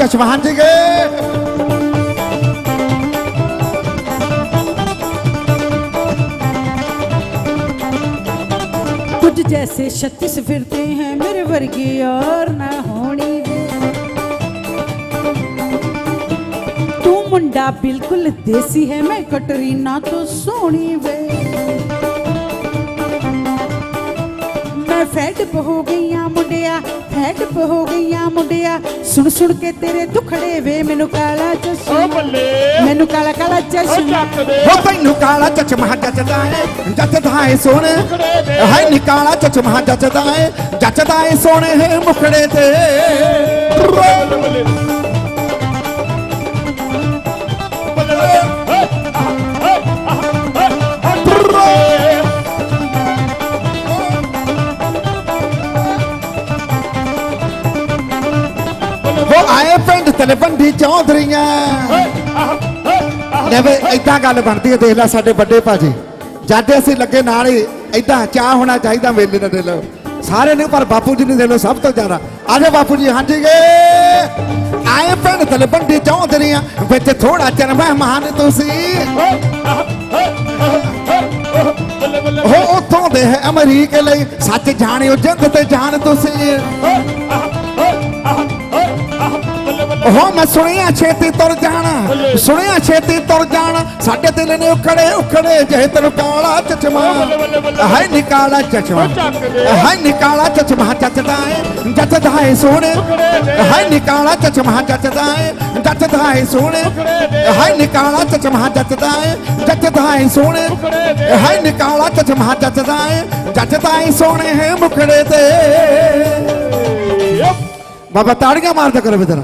राजा चौहान जी के जैसे छत्तीस फिरते हैं, मेरे वर्गी और ना होनी तू मुंडा बिल्कुल देसी है, मैं कटरीना तो सोनी वे ਮੈਂ ਫੈਟ ਹੋ ਗਈਆਂ ਮੁੰਡਿਆ ਫੈਟ ਹੋ ਗਈਆਂ ਮੁੰਡਿਆ। ਸੁਣ ਸੁਣ ਕੇ ਤੇਰੇ ਦੁਖੜੇ ਵੇ ਮੈਨੂੰ ਕਾਲਾ ਓ ਚਸ਼ਮਾ ਬੱਲੇ। ਮੈਨੂੰ ਕਾਲਾ ਕਾਲਾ ਓ ਚਸ਼ਮਾ। ਉਹ ਤੈਨੂੰ ਕਾਲਾ ਚਸ਼ਮਾ ਜੱਜਦਾ ਏ ਜੱਜਦਾ ਏ ਸੋਹਣੇ। ਹਾਏ ਨੀ ਕਾਲਾ ਚਸ਼ਮਾ ਜੱਜਦਾ ਏ ਜੱਜਦਾ ਏ ਸੋਹਣੇ ਹੈ ਮੁਖੜੇ ਤੇ ਬੱਲੇ ਬੱਲੇ। ਪਿੰਡ ਤਲਵੰਡੀ ਚੌਧਰੀਆਂ ਲੈ ਵੇ ਏਦਾਂ ਗੱਲ ਬਣਦੀ ਹੈ ਦੇਖ ਲੈ ਸਾਡੇ ਵੱਡੇ ਭਾਜੀ। ਜਦ ਅਸੀਂ ਲੱਗੇ ਨਾਲ ਹੀ ਏਦਾਂ ਚਾਹ ਹੋਣਾ ਚਾਹੀਦਾ ਮੇਲੇ ਦਾ ਦੇ ਲੋ ਸਾਰੇ ਨੇ ਪਰ ਬਾਪੂ ਜੀ ਨੇ ਦੇ ਲੋ ਸਭ ਤੋਂ ਜ਼ਿਆਦਾ। ਆਜੋ ਬਾਪੂ ਜੀ ਹਾਂਜੀ ਗੇ। ਆਏ ਪਿੰਡ ਤਲਵੰਡੀ ਚੌਧਰੀਆਂ ਵਿੱਚ ਥੋੜਾ ਚਿਰ ਮਹਿਮਾਨ ਤੁਸੀਂ। ਉਹ ਉੱਥੋਂ ਦੇ ਅਮਰੀਕ ਲਈ ਸੱਚ ਜਾਣਿਓ ਜਿੰਦ ਤੇ ਜਾਣ ਤੁਸੀਂ। ਉਹ ਮੈਂ ਸੁਣਿਆ ਛੇਤੀ ਤੁਰ ਜਾਣਾ। ਸੁਣਿਆ ਛੇਤੀ ਤੁਰ ਜਾਣਾ। ਸਾਡੇ ਦਿਲ ਨੇ ਉਖੜੇ ਉਖੜੇ ਜੇ ਤੈਨੂੰ ਕਾਲਾ ਚਚਮਾ। ਹਾਏ ਨਿਕਾਲਾ ਚਚਮਾ। ਹਾਏ ਨਿਕਾਲਾ ਚਚਮਾ ਜੱਜਦਾ ਏ ਜੱਜਦਾ ਏ ਸੋਹਣੇ। ਹਾਏ ਨਿਕਾਲਾ ਚਚਮਾ ਜੱਜਦਾ ਏ ਜੱਜਦਾ ਏ ਸੋਹਣੇ। ਹਾਏ ਨਿਕਾਲਾ ਚਚਮਾ ਜੱਜਦਾ ਏ ਜੱਜਦਾ ਏ ਸੋਹਣੇ। ਹਾਏ ਨਿਕਾਲਾ ਚਚਮਾ ਜੱਜਦਾ ਏ ਜੱਜਦਾ ਏ ਸੋਹਣੇ ਹੈ ਮੁਖੜੇ ਤੇ। ਬਾਬਾ ਤਾੜੀਆਂ ਮਾਰਦਾ ਕਰੋ ਵਿਦਰ